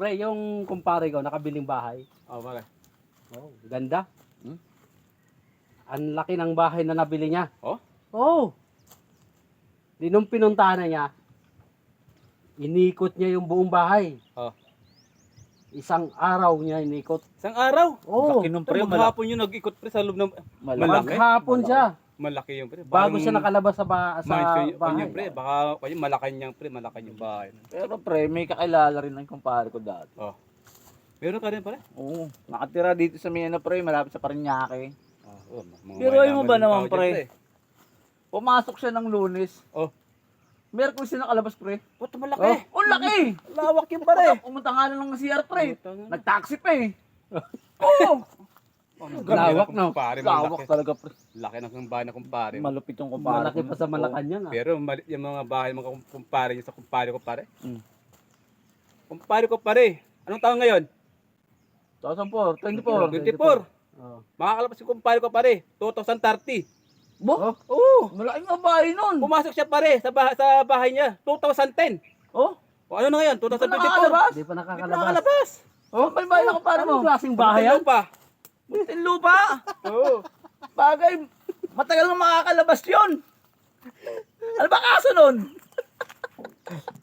Pre, yung kumpare ko, nakabiling bahay. Oh, bakit? Oh, ganda. Hmm? Ang laki ng bahay na nabili niya. Oh? Oo. Di nung pinuntahan na niya, inikot niya yung buong bahay. Oh. Isang araw niya inikot. Isang araw. Oo. Laki nung Pre, maghapon yun nag-ikot pre sa loob ng... Malaki. Maghapon siya. Malaki yung pre. Bago siya nakalabas sa, ba- sa bahay. pre. Baka kanya malaki niyang pre, malaki yung bahay. Pero pre, may kakilala rin ang kumpare ko dati. Oh. Meron ka rin pare? Oo. Nakatira dito sa Miena pre, malapit sa Paranaque. Oh, mga Pero ayaw mo ba naman, pre? dyan, Pumasok siya ng lunes. Oh. Merkulis siya nakalabas pre. Puto malaki. Oh, ang laki! Lawak yung pare. Pumunta nga lang ng CR pre. Nag-taxi pa eh. Oo! Lawak, no? Kumpare, Lawak malaki. talaga pre. Laki ng bahay na kumpare. Malupit yung kumpare. Malaki pa sa Malacanang. ah. Pero mali, yung mga bahay mga kum- kumpare niya sa kumpare ko pare. Mm. Kumpare ko pare. Anong taon ngayon? 2004, 24. 24. Oh. Makakalabas yung kumpare ko pare. 2030. Bo? Oh. Oo. Malaking nga bahay nun. Pumasok siya pare sa bahay, sa bahay niya. 2010. Oh? O ano na ngayon? 2024. nakakalabas? Hindi pa Hindi pa nakakalabas. nakakalabas. Oh, may bahay na kumpare mo. Anong klaseng bahay yan? Ano pa? Muntin lupa. Oo. Bagay, matagal na makakalabas yun. Ano ba kaso nun?